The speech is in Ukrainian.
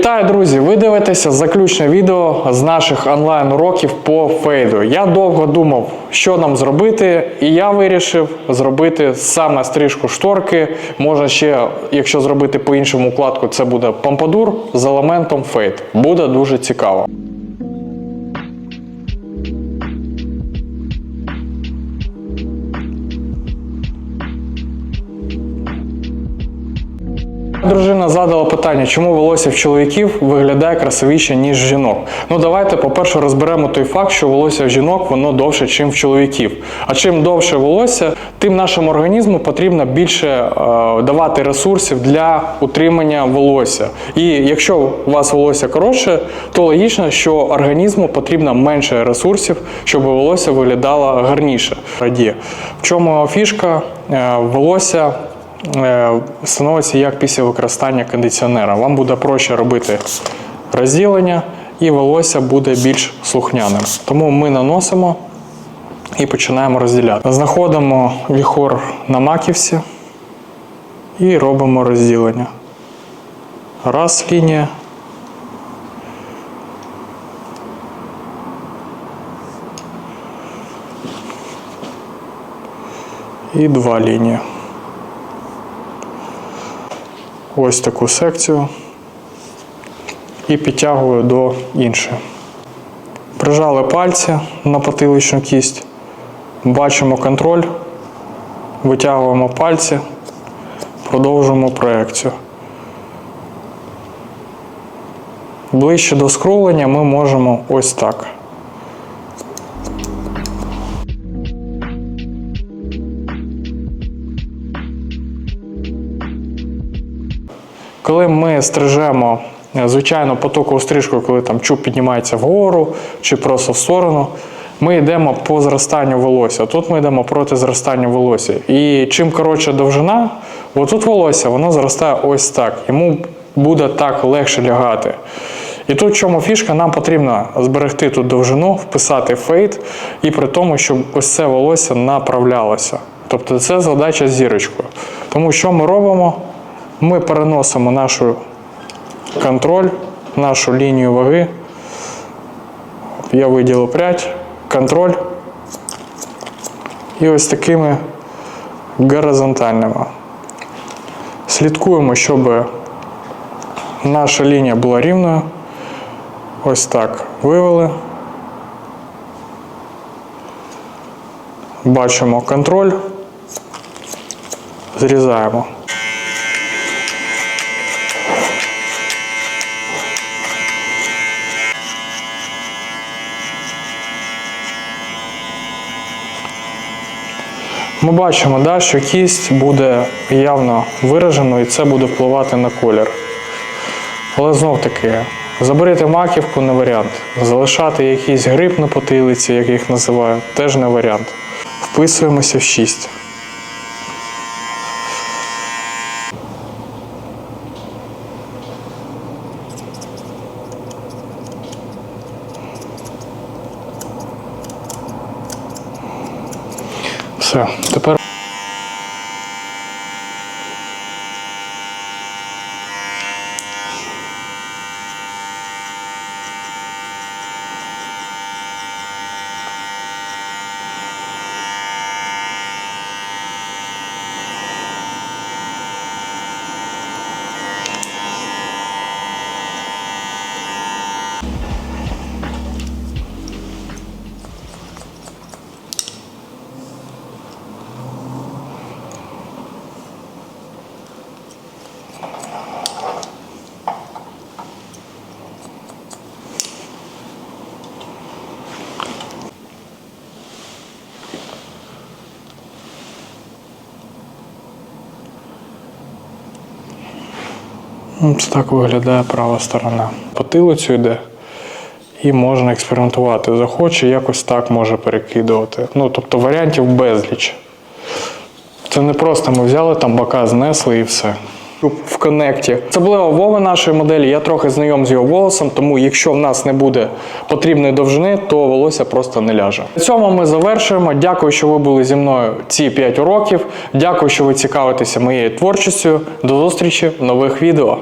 Вітаю, друзі! Ви дивитеся заключне відео з наших онлайн-уроків по фейду. Я довго думав, що нам зробити, і я вирішив зробити саме стрижку шторки. Можна ще, якщо зробити по іншому укладку, це буде помпадур з елементом фейд. Буде дуже цікаво. Дружина задала питання, чому волосся в чоловіків виглядає красивіше, ніж жінок. Ну давайте, по-перше, розберемо той факт, що волосся в жінок воно довше, ніж в чоловіків. А чим довше волосся, тим нашому організму потрібно більше е, давати ресурсів для утримання волосся. І якщо у вас волосся коротше, то логічно, що організму потрібно менше ресурсів, щоб волосся виглядало гарніше. Радіє. В чому фішка? Е, волосся становиться як після використання кондиціонера. Вам буде проще робити розділення і волосся буде більш слухняним. Тому ми наносимо і починаємо розділяти. Знаходимо віхор на маківці і робимо розділення. Раз лінія. І два лінії. Ось таку секцію і підтягую до іншої. Прижали пальці на потиличну кість, бачимо контроль, витягуємо пальці, продовжуємо проекцію. Ближче до скрулення ми можемо ось так. Коли ми стрижемо е, звичайно потокову стрижку, коли там чуб піднімається вгору чи просто в сторону, ми йдемо по зростанню волосся. Тут ми йдемо проти зростання волосся. І чим коротша довжина, отут волосся воно зростає ось так. Йому буде так легше лягати. І тут в чому фішка, нам потрібно зберегти тут довжину, вписати фейд, і при тому, щоб ось це волосся направлялося. Тобто це задача з зірочкою. Тому що ми робимо? Ми переносимо нашу контроль, нашу лінію ваги. Я виділив прядь, контроль. І ось такими горизонтальними. Слідкуємо, щоб наша лінія була рівною. Ось так вивели. Бачимо контроль, зрізаємо. Ми бачимо, да, що кість буде явно виражено і це буде впливати на колір. Але знов таки, заберити маківку не варіант. Залишати якийсь гриб на потилиці, як їх називають, теж не варіант. Вписуємося в 6. Все, тепер. Ось так виглядає права сторона. Потилицю йде і можна експериментувати. Захоче, якось так може перекидувати. Ну, тобто варіантів безліч. Це не просто ми взяли там бока, знесли і все. В коннекті. Особливо Вова нашої моделі, я трохи знайом з його волосом, тому якщо в нас не буде потрібної довжини, то волосся просто не ляже. На цьому ми завершуємо. Дякую, що ви були зі мною ці 5 уроків. Дякую, що ви цікавитеся моєю творчістю. До зустрічі в нових відео.